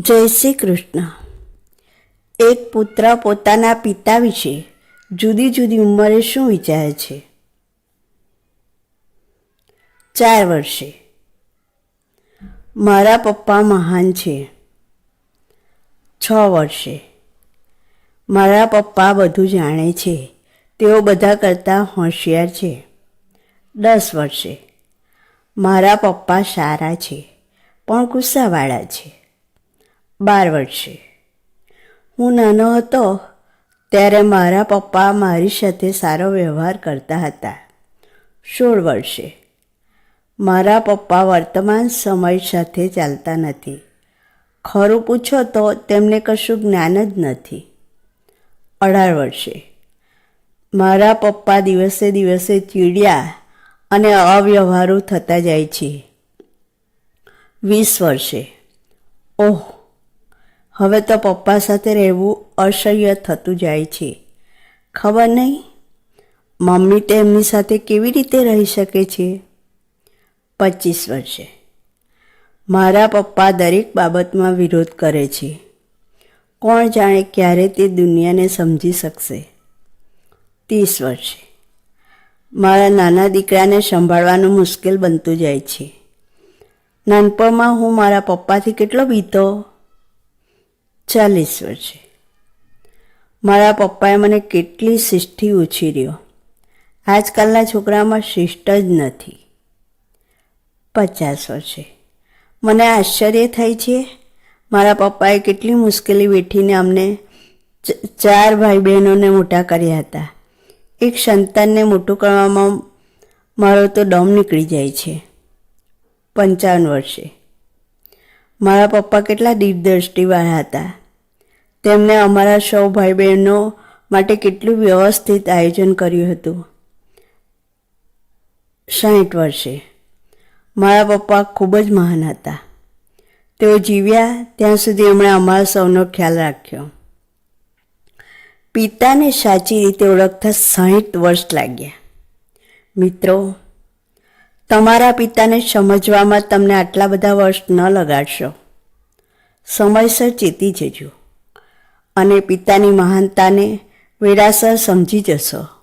જય શ્રી કૃષ્ણ. એક પુત્ર પોતાના પિતા વિશે જુદી જુદી ઉંમરે શું વિચારે છે? ચાર વર્ષે. મારા પપ્પા મહાન છે. છ વર્ષે. મારા પપ્પા બધું જાણે છે. તેઓ બધા કરતાં હોશિયાર છે. દસ વર્ષે. મારા પપ્પા સારા છે, પણ ગુસ્સાવાળા છે. બાર વર્ષે હું નાનો હતો ત્યારે મારા પપ્પા મારી સાથે સારો વ્યવહાર કરતા હતા. સોળ વર્ષે. મારા પપ્પા વર્તમાન સમય સાથે ચાલતા નથી. ખરું પૂછો તો તેમને કશું જ્ઞાન જ નથી. અઢાર વર્ષે. મારા પપ્પા દિવસે દિવસે ચીડ્યા અને અવ્યવહારુ થતા જાય છે. વીસ વર્ષે. ઓહ હવે તો પપ્પા સાથે રહેવું અસહ્ય થતું જાય છે. ખબર નહીં? મમ્મી તેમની સાથે કેવી રીતે રહી શકે છે? પચીસ વર્ષે. મારા પપ્પા દરેક બાબતમાં વિરોધ કરે છે. કોણ જાણે ક્યારે તે દુનિયાને સમજી શકશે? ત્રીસ વર્ષે. મારા નાના દીકરાને સંભાળવાનું મુશ્કેલ બનતું જાય છે. નાનપણમાં હું મારા પપ્પાથી કેટલો બીતો? ચાલીસ વર્ષે. મારા પપ્પાએ મને કેટલી શિષ્ઠી ઉછીર્યો આજકાલના છોકરામાં શિષ્ટ જ નથી. પચાસ વર્ષે. મને આશ્ચર્ય થાય છે, મારા પપ્પાએ કેટલી મુશ્કેલી વેઠીને અમને ચાર ભાઈ બહેનોને મોટા કર્યા હતા. એક સંતાનને મોટું કરવામાં મારો તો દમ નીકળી જાય છે. પંચાવન વર્ષે. મારા પપ્પા કેટલા દીર્ઘદ્રષ્ટિવાળા હતા. તેમણે અમારા સૌ ભાઈ બહેનો માટે કેટલું વ્યવસ્થિત આયોજન કર્યું હતું. સાઠ વર્ષે. મારા પપ્પા ખૂબ જ મહાન હતા. તેઓ જીવ્યા ત્યાં સુધી એમણે અમારા સૌનો ખ્યાલ રાખ્યો. પિતાને સાચી રીતે ઓળખતા સાહીઠ વર્ષ લાગ્યા. મિત્રો તમારા પિતાને સમજવામાં તમને આટલા બધા વર્ષ ન લગાડશો. સમયસર ચેતી જજો અને પિતાની મહાનતાને વેરાસર સમજી જશો.